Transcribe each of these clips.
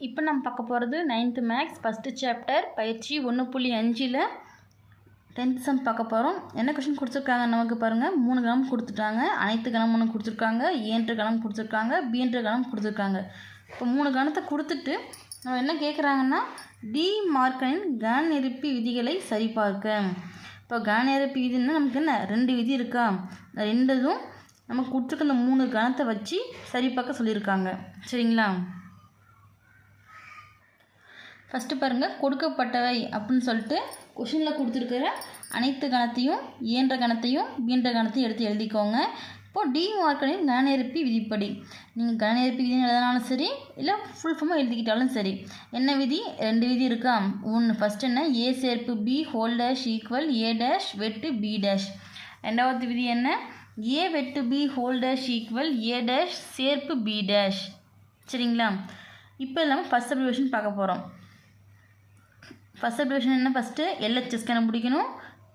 இப்போ நம்ம பார்க்க போகிறது நைன்த்து மேக்ஸ் ஃபஸ்ட்டு சாப்டர் பயிற்சி ஒன்று புள்ளி அஞ்சில் டென்த் சம் பார்க்க போகிறோம். என்ன கொஷின் கொடுத்துருக்காங்க நமக்கு பாருங்கள் மூணு கிராம் கொடுத்துட்டாங்க. அனைத்து கணம் கொடுத்துருக்காங்க. ஏன்ற கணம் கொடுத்துருக்காங்க. பீன்ற கணம் கொடுத்துருக்காங்க. இப்போ மூணு கணத்தை கொடுத்துட்டு நம்ம என்ன கேட்குறாங்கன்னா டி மார்க்கனின் கன நெருப்பி விதிகளை சரிபார்க்க. இப்போ கன நெருப்பி விதின்னா நமக்கு என்ன? ரெண்டு விதி இருக்கா? ரெண்டதும் நம்ம கொடுத்துருக்க இந்த மூணு கணத்தை வச்சு சரிபார்க்க சொல்லியிருக்காங்க. சரிங்களா? ஃபஸ்ட்டு பாருங்கள் கொடுக்கப்பட்டவை அப்படின்னு சொல்லிட்டு கொஷினில் கொடுத்துருக்கிற அனைத்து கணத்தையும் இயன்ற கணத்தையும் பீன்ற கணத்தையும் எடுத்து எழுதிக்கோங்க. இப்போது டி மார்க்கனின் கனநெருப்பி விதிப்படி. நீங்கள் கனநெருப்பி விதின்னு எழுதினாலும் சரி இல்லை ஃபுல் ஃபார்மாக எழுதிக்கிட்டாலும் சரி. என்ன விதி? ரெண்டு விதி இருக்கா? ஒன்று ஃபஸ்ட் என்ன? ஏ சேர்ப்பு B whole dash equal A dash வெட்டு பி டேஷ் ரெண்டாவது விதி என்ன? ஏ வெட்டு B whole dash equal A dash சேர்ப்பு பி டேஷ் சரிங்களா? இப்போ இல்லாமல் ஃபஸ்ட் அப்ரிவேஷன் பார்க்க போகிறோம் ஃபஸ்ட் சப்டிவிஷன் என்ன? ஃபஸ்ட்டு எல்ஹெச்எஸ் கண்டுபிடிக்கணும்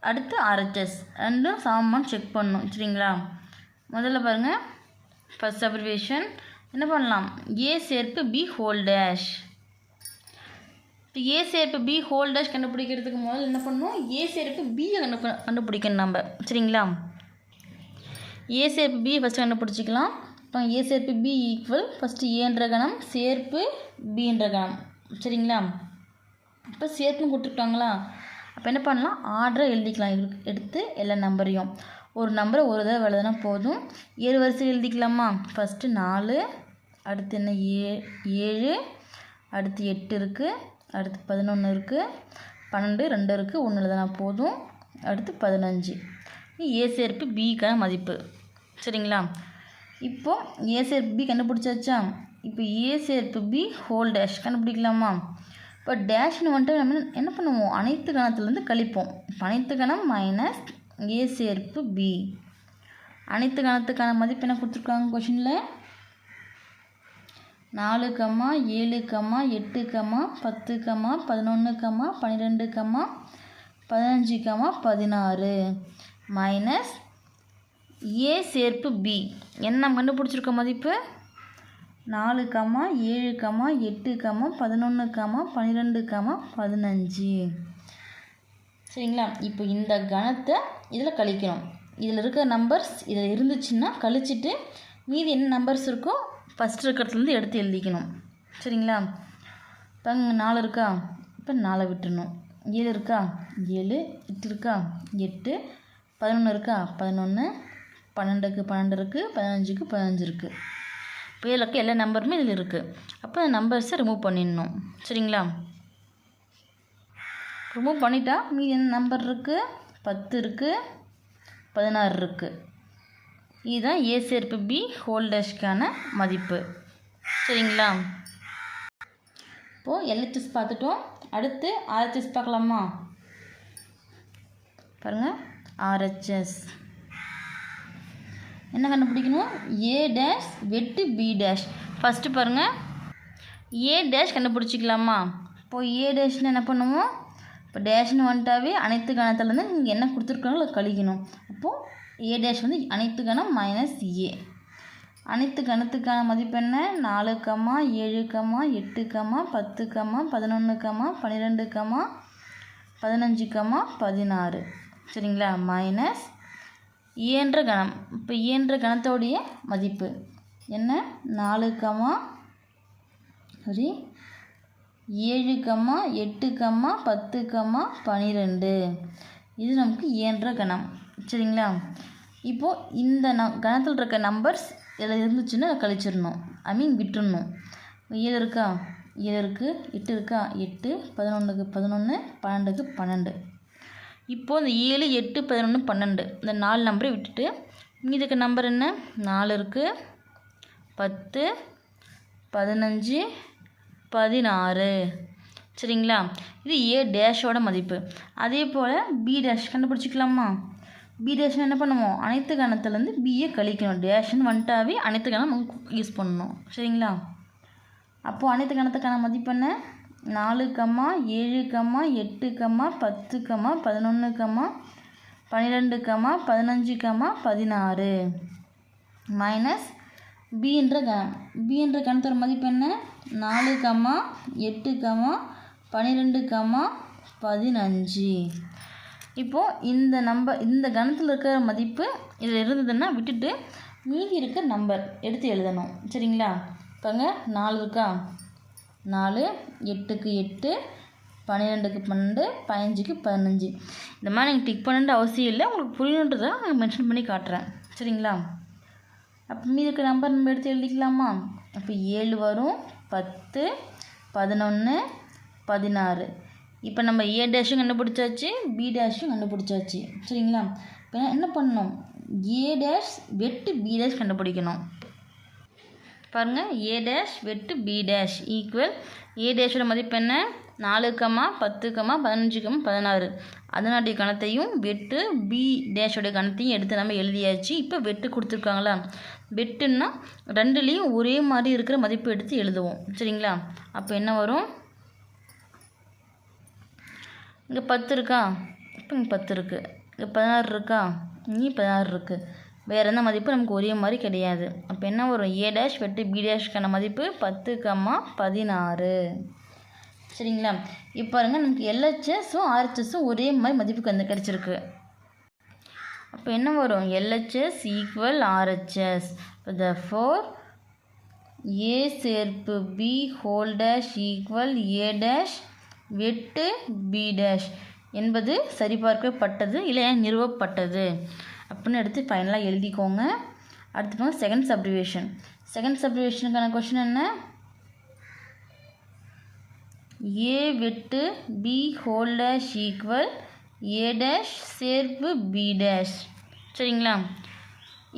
அடுத்து ஆர்ஹெச்எஸ் ரெண்டும் சமமான்னு செக் பண்ணணும். சரிங்களா? முதல்ல பாருங்கள் ஃபஸ்ட் அப்ரிவேஷன் என்ன பண்ணலாம்? ஏ சேர்ப்பு பி ஹோல் டேஷ் இப்போ ஏ சேர்ப்பு பி ஹோல் டேஷ் கண்டுபிடிக்கிறதுக்கு முதல்ல என்ன பண்ணணும்? ஏ சேர்ப்பு பியை கண்டு கண்டுபிடிக்கணும் நம்ம. சரிங்களா? ஏ சேர்ப்பு பி ஃபஸ்ட்டு கண்டுபிடிச்சிக்கலாம். இப்போ ஏ சேர்ப்பு பி ஈக்குவல் ஃபஸ்ட்டு ஏன்ற கணம் சேர்ப்பு பின்ற கணம். சரிங்களா? இப்போ சேர்ப்புன்னு கொடுத்துருக்காங்களா அப்போ என்ன பண்ணலாம்? ஆர்டரை எழுதிக்கலாம். எடுத்து எல்லா நம்பரையும். ஒரு நம்பரை ஒரு தடவை எழுதுனா போதும். ஏழு வரிசையில் எழுதிக்கலாமா? ஃபஸ்ட்டு நாலு அடுத்து என்ன? ஏ ஏழு அடுத்து எட்டு இருக்குது அடுத்து பதினொன்று இருக்குது பன்னெண்டு ரெண்டு இருக்குது ஒன்று எழுதுனா போதும். அடுத்து பதினஞ்சு. ஏ சேர்ப்பு பிக்கான மதிப்பு. சரிங்களா? இப்போது ஏ சேர்ப்பு பி கண்டுபிடிச்சாச்சா? இப்போ ஏ சேர்ப்பு பி ஹோல் டேஷ் கண்டுபிடிக்கலாமா? இப்போ டேஷ்னு வந்துட்டு நம்ம என்ன பண்ணுவோம்? அனைத்து கணத்துலேருந்து கழிப்போம். அனைத்து கணம் மைனஸ் ஏ சேர்ப்பு பி அனைத்து கணத்துக்கான மதிப்பு என்ன கொடுத்துருக்காங்க கொஷினில் நாலு கம்மா ஏழு கம்மா எட்டு கம்மா பத்து கம்மா பதினொன்று கம்மா பன்னிரெண்டு கம்மா பதினஞ்சு கம்மா பதினாறு. மைனஸ் ஏ சேர்ப்பு பி என்ன நம்ம கண்டுபிடிச்சிருக்க மதிப்பு? நாலு கமா ஏழு கமா எட்டு கமா பதினொன்று கமா பன்னிரெண்டு கமா பதினஞ்சு. சரிங்களா? இப்போ இந்த கணத்தை இதில் கழிக்கணும். இதில் இருக்கிற நம்பர்ஸ் இதில் இருந்துச்சுன்னா கழிச்சிட்டு மீதி என்ன நம்பர்ஸ் இருக்கோ ஃபஸ்ட் இருக்கிறதுலேருந்து எடுத்து எழுதிக்கணும். சரிங்களா? இப்போ இங்கே நாலு இருக்கா? இப்போ நாலை விட்டுறணும் ஏழு இருக்கா? ஏழு. எட்டு இருக்கா? எட்டு. பதினொன்று இருக்கா? பதினொன்று பன்னெண்டுக்கு பன்னெண்டு இருக்குது பதினஞ்சுக்கு பதினஞ்சு இருக்குது இப்போ இதில் இருக்க எல்லா நம்பருமே இதில் இருக்குது அப்போ அந்த நம்பர்ஸை ரிமூவ் பண்ணிடணும். சரிங்களா? ரிமூவ் பண்ணிட்டா மீதி என்ன நம்பர் இருக்குது பத்து இருக்குது பதினாறு இருக்குது இதுதான் ஏ சேர்ப்பு பி ஹோல் மதிப்பு. சரிங்களா? இப்போது எல்ஹெச்எஸ் பார்த்துட்டோம். அடுத்து ஆர்ஹெச்எஸ் பார்க்கலாமா? பாருங்கள் ஆர்ஹெச்எஸ் என்ன கண்டுபிடிக்கணும்? ஏ டேஷ் வெட்டு பி டேஷ் ஃபஸ்ட்டு பாருங்கள் ஏ டேஷ் கண்டுபிடிச்சிக்கலாமா? இப்போது ஏ டேஷ்னு என்ன பண்ணுவோம்? இப்போ டேஷ்னு வந்துட்டாவே அனைத்து கணத்துலேருந்து நீங்கள் என்ன கொடுத்துருக்காங்களோ கழிக்கணும். அப்போது ஏ டேஷ் வந்து அனைத்து கணம் மைனஸ் ஏ அனைத்து கணத்துக்கான மதிப்பு என்ன? நாலு கம்மா ஏழு கம்மா எட்டு கம்மா பத்து கம்மா பதினொன்று கம்மா பன்னிரெண்டு கம்மா பதினஞ்சு கம்மா பதினாறு. சரிங்களா? மைனஸ் இயன்ற கணம் இப்போ இயன்ற கணத்தோடைய மதிப்பு. என்ன? நாலு கம்மா சாரி ஏழு கம்மா எட்டு கம்மா பத்து கம்மா பன்னிரெண்டு இது நமக்கு இயன்ற கணம். சரிங்களா? இப்போது இந்த ந கணத்தில் இருக்க நம்பர்ஸ் இதில் இருந்துச்சுன்னா கழிச்சிடணும். ஐ மீன் விட்டுடணும். ஏழு இருக்கா? ஏழு இருக்குது எட்டு இருக்கா? எட்டு பதினொன்றுக்கு பதினொன்று பன்னெண்டுக்கு பன்னெண்டு. இப்போது இந்த ஏழு எட்டு பதினொன்று பன்னெண்டு. இந்த நாலு நம்பரை விட்டுட்டு இதுக்கு நம்பர் என்ன? நாலு இருக்குது பத்து பதினஞ்சு பதினாறு. சரிங்களா? இது ஏ டேஷோட மதிப்பு. அதே போல் பி டேஷ் கண்டுபிடிச்சிக்கலாமா? பி டேஷ் என்ன பண்ணுவோம்? அனைத்து கணத்துலேருந்து பிஏ கழிக்கணும். டேஷ்னு வந்துட்டாவே அனைத்து கணம் யூஸ் பண்ணணும். சரிங்களா? அப்போது அனைத்து கணத்துக்கான மதிப்பு என்ன? நாலு கம்மா ஏழு கம்மா எட்டு கம்மா பத்து கம்மா பதினொன்று கம்மா பன்னிரெண்டு கம்மா பதினஞ்சு கம்மா பதினாறு. மைனஸ் பின்ற க பின்ற கணத்தோட மதிப்பு என்ன? நாலு கம்மா எட்டு கம்மா பன்னிரெண்டு கம்மா பதினஞ்சு. இப்போது இந்த நம்பர் இந்த கணத்தில் இருக்கிற மதிப்பு இதில் இருந்ததுன்னா விட்டுட்டு மீதி இருக்க நம்பர் எடுத்து எழுதணும். சரிங்களா? இப்போங்க நாலு இருக்கா? நாலு எட்டுக்கு எட்டு பன்னிரெண்டுக்கு பன்னெண்டு பதினஞ்சுக்கு பதினஞ்சு. இந்த மாதிரி நீங்கள் டிக் பண்ணணுன்ற அவசியம் இல்லை. உங்களுக்கு புரியணுன்றதை நான் மென்ஷன் பண்ணி காட்டுறேன். சரிங்களா? அப்போ மீதி இருக்க நம்பர் நம்ம எடுத்து எழுதிக்கலாமா? அப்போ ஏழு வரும் பத்து பதினொன்று பதினாறு. இப்போ நம்ம ஏ டேஷும் கண்டுபிடிச்சாச்சு பி டேஷும் கண்டுபிடிச்சாச்சு. சரிங்களா? இப்போ என்ன பண்ணணும்? ஏ டேஷ் வெட்டு பி டேஷ் கண்டுபிடிக்கணும். பாருங்கள் ஏ டேஷ் வெட்டு பி டேஷ் ஈக்குவல் ஏ டேஷோட மதிப்பு என்ன? நாலு கமா பத்து கமா பதினஞ்சு கமா பதினாறு. அதனுடைய கணத்தையும் வெட்டு பி டேஷோடைய கணத்தையும் எடுத்து நம்ம எழுதியாச்சு. இப்போ வெட்டு கொடுத்துருக்காங்களா? வெட்டுன்னா ரெண்டுலேயும் ஒரே மாதிரி இருக்கிற மதிப்பு எடுத்து எழுதுவோம். சரிங்களா? அப்போ என்ன வரும்? இங்கே பத்து இருக்கா? இப்போ இங்கே பத்து இருக்குது இங்கே பதினாறு இருக்கா? இங்கே பதினாறு இருக்குது வேறு எந்த மதிப்பு நமக்கு ஒரே மாதிரி கிடையாது. அப்போ என்ன வரும்? ஏ டேஷ் வெட்டு பி டேஷ்க்கான மதிப்பு பத்து கம்மா பதினாறு. சரிங்களா? இப்போ பாருங்க நமக்கு எல்ஹெச்எஸும் ஆர்ஹெச்எஸும் ஒரே மாதிரி மதிப்புக்கு வந்து கிடச்சிருக்கு. அப்போ என்ன வரும்? எல்ஹெச்எஸ் ஈக்குவல் ஆர்ஹெச்எஸ் இப்போ த ஃபோர் ஏ சேர்ப்பு B whole dash equal A dash வெட்டு பி டேஷ் என்பது சரிபார்க்கப்பட்டது இல்லை நிறுவப்பட்டது. அப்படின்னு எடுத்து ஃபைனலாக எழுதிக்கோங்க. அடுத்து பாருங்க செகண்ட் சப்ரிவேஷன் செகண்ட் சப்ரிவேஷனுக்கான கொஷின் என்ன? ஏ வெட்டு B whole dash equal A dash சேர்ப்பு பி டேஷ் சரிங்களா?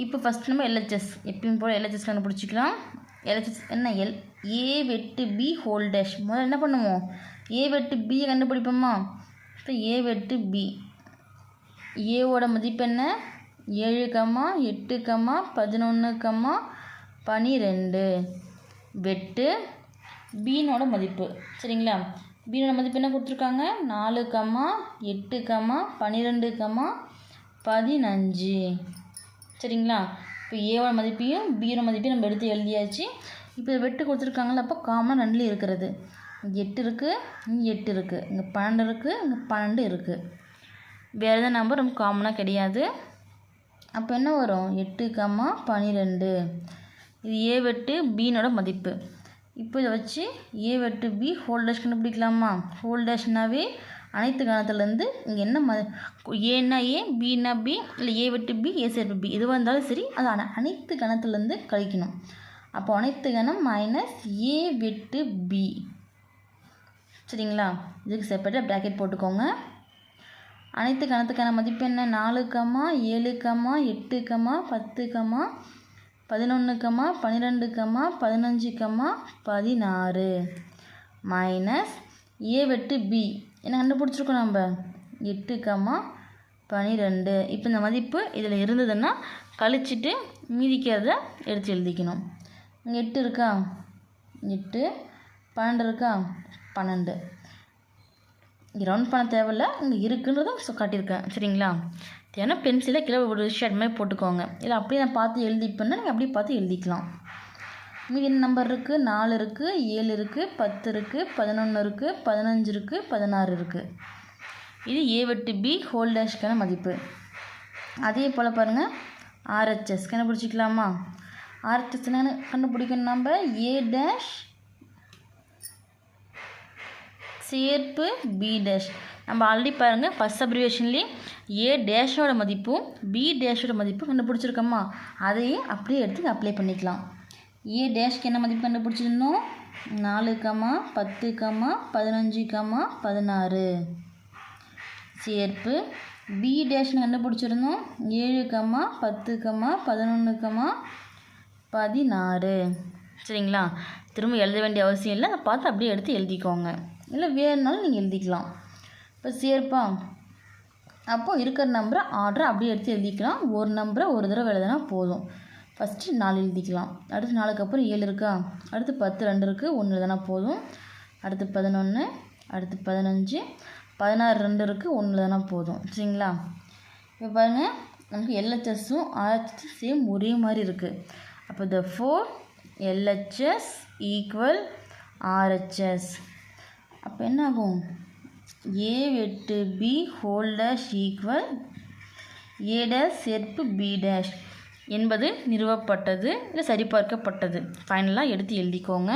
இப்போ ஃபஸ்ட் நம்ம எல்ஹெச்எஸ் எப்பயும் போல் எல்ஹெச்எஸ் கண்டுபிடிச்சிக்கலாம். எல்ஹெச்எஸ் என்ன? எல் ஏ வெட்டு பி ஹோல் டேஷ் முதல்ல என்ன பண்ணுவோம்? ஏ வெட்டு பியை கண்டுபிடிப்போமா? இப்போ ஏ வெட்டு பி ஏவோட மதிப்பு என்ன? ஏழு கம்மா எட்டு கம்மா பதினொன்று கம்மா பனிரெண்டு. வெட்டு. பீனோட மதிப்பு. சரிங்களா? பீனோட மதிப்பு என்ன கொடுத்துருக்காங்க? நாலு கம்மா எட்டு கம்மா பன்னிரெண்டு கம்மா பதினஞ்சு. சரிங்களா? இப்போ ஏவோட மதிப்பையும் பியோட மதிப்பையும் நம்ம எடுத்து எழுதியாச்சு. இப்போ வெட்டு கொடுத்துருக்காங்களா அப்போ காமனாக ரெண்டுலேயும் இருக்கிறது. எட்டு இருக்குது இங்கே எட்டு இருக்குது இங்கே பன்னெண்டு இருக்குது இங்கே பன்னெண்டு இருக்குது வேறு எதாவது நம்பர் நமக்கு காமனாக கிடையாது. அப்போ என்ன வரும்? எட்டு கம்மா பன்னிரெண்டு இது ஏ வெட்டு பீனோட மதிப்பு. இப்போ இதை வச்சு ஏ வெட்டு பி ஹோல் டேஷ் கண்டுபிடிக்கலாமா? ஹோல் டேஷ்னாவே அனைத்து கணத்துலேருந்து இங்கே என்ன ம ஏன்னா ஏ பின்னா பி இல்லை ஏ வெட்டு பி ஏ சேர்ப்பு பி எதுவாக இருந்தாலும் சரி அது அனைத்து கணத்துலேருந்து கழிக்கணும். அப்போ அனைத்து கணம் மைனஸ் ஏ வெட்டு பி சரிங்களா? இதுக்கு செப்பரேட்டாக ப்ராக்கெட் போட்டுக்கோங்க. அனைத்து கணத்துக்கான மதிப்பு என்ன? நாலு கம்மா ஏழு கம்மா எட்டு கம்மா பத்து கம்மா பதினொன்று கம்மா பன்னிரெண்டு கம்மா பதினஞ்சு கம்மா பதினாறு. மைனஸ் ஏ வெட்டு பி. என்ன கண்டுபிடிச்சிருக்கோம் நம்ம? எட்டு கம்மா பனிரெண்டு. இப்போ இந்த மதிப்பு இதில் இருந்ததுன்னா கழிச்சிட்டு மீதிக்கிறத எடுத்து எழுதிக்கணும். இங்கே எட்டு இருக்கா? எட்டு. பன்னெண்டு இருக்கா? பன்னெண்டு. இங்கே ரவுண்ட் பண்ண தேவையில்ல இங்கே இருக்குன்றதும் ஸோ காட்டியிருக்கேன் சரிங்களா? ஏன்னா பென்சிலை கீழே ஒரு ஷேட் மாதிரி போட்டுக்கோங்க. இல்லை அப்படியே நான் பார்த்து எழுதிப்பேன்னா நீங்கள் அப்படியே பார்த்து எழுதிக்கலாம். மீதி என்ன நம்பர் இருக்குது நாலு இருக்குது ஏழு இருக்குது பத்து இருக்குது பதினொன்று இருக்குது பதினஞ்சு இருக்குது பதினாறு இருக்குது இது ஏ வெட்டு பி ஹோல் டேஷ்க்கான மதிப்பு. அதே போல் பாருங்கள் ஆர்ஹெச்எஸ் கண்டுபிடிச்சிக்கலாமா? ஆர்ஹெச்எஸ் என்ன கண்டுபிடிக்கணும் நம்ம? ஏ டேஷ் சேர்ப்பு பி டேஷ் நம்ம ஆல்ரெடி பாருங்கள் ஃபஸ்ட் அப்ரிவேஷன்லேயும் ஏ டேஷோட மதிப்பும் பி டேஷோட மதிப்பும் கண்டுபிடிச்சிருக்கோமா? அதையே அப்படியே எடுத்து அப்ளை பண்ணிக்கலாம். ஏ டேஷ்க்கு என்ன மதிப்பு கண்டுபிடிச்சிருந்தோம்? நாலு கம்மா பத்து கம்மா பதினஞ்சு கம்மா பதினாறு. சேர்ப்பு பி டேஷ்னு கண்டுபிடிச்சிருந்தோம். ஏழு கம்மா பத்து கம்மா பதினொன்று கம்மா பதினாறு. சரிங்களா? திரும்ப எழுத வேண்டிய அவசியம் இல்லை. அதை பார்த்து அப்படியே எடுத்து எழுதிக்கோங்க. இல்லை வேணுனாலும் நீங்கள் எழுதிக்கலாம். இப்போ சேர்ப்பா. அப்போ இருக்கிற நம்பரை ஆர்டரை அப்படியே எடுத்து எழுதிக்கலாம். ஒரு நம்பரை ஒரு தடவை எழுதுனா போதும். ஃபஸ்ட்டு நாலு எழுதிக்கலாம். அடுத்து நாலுக்கு அப்புறம் ஏழு இருக்கா? அடுத்து பத்து ரெண்டு இருக்குது ஒன்று எழுதுனா போதும். அடுத்து பதினொன்று அடுத்து பதினஞ்சு பதினாறு ரெண்டு இருக்குது ஒன்று எழுதுனா போதும். சரிங்களா? இப்போ பாருங்கள் நமக்கு எல்ஹெச்எஸும் ஆர்ஹெச்எஸும் சேம் ஒரே மாதிரி இருக்குது அப்போ therefore LHS equal RHS அப்போ என்ன ஆகும் ஏ வெட்டு B whole dash equal A dash செர்ப்பு B dash என்பது நிறுவப்பட்டது இல்லை சரிபார்க்கப்பட்டது. ஃபைனலாக எடுத்து எழுதிக்கோங்க.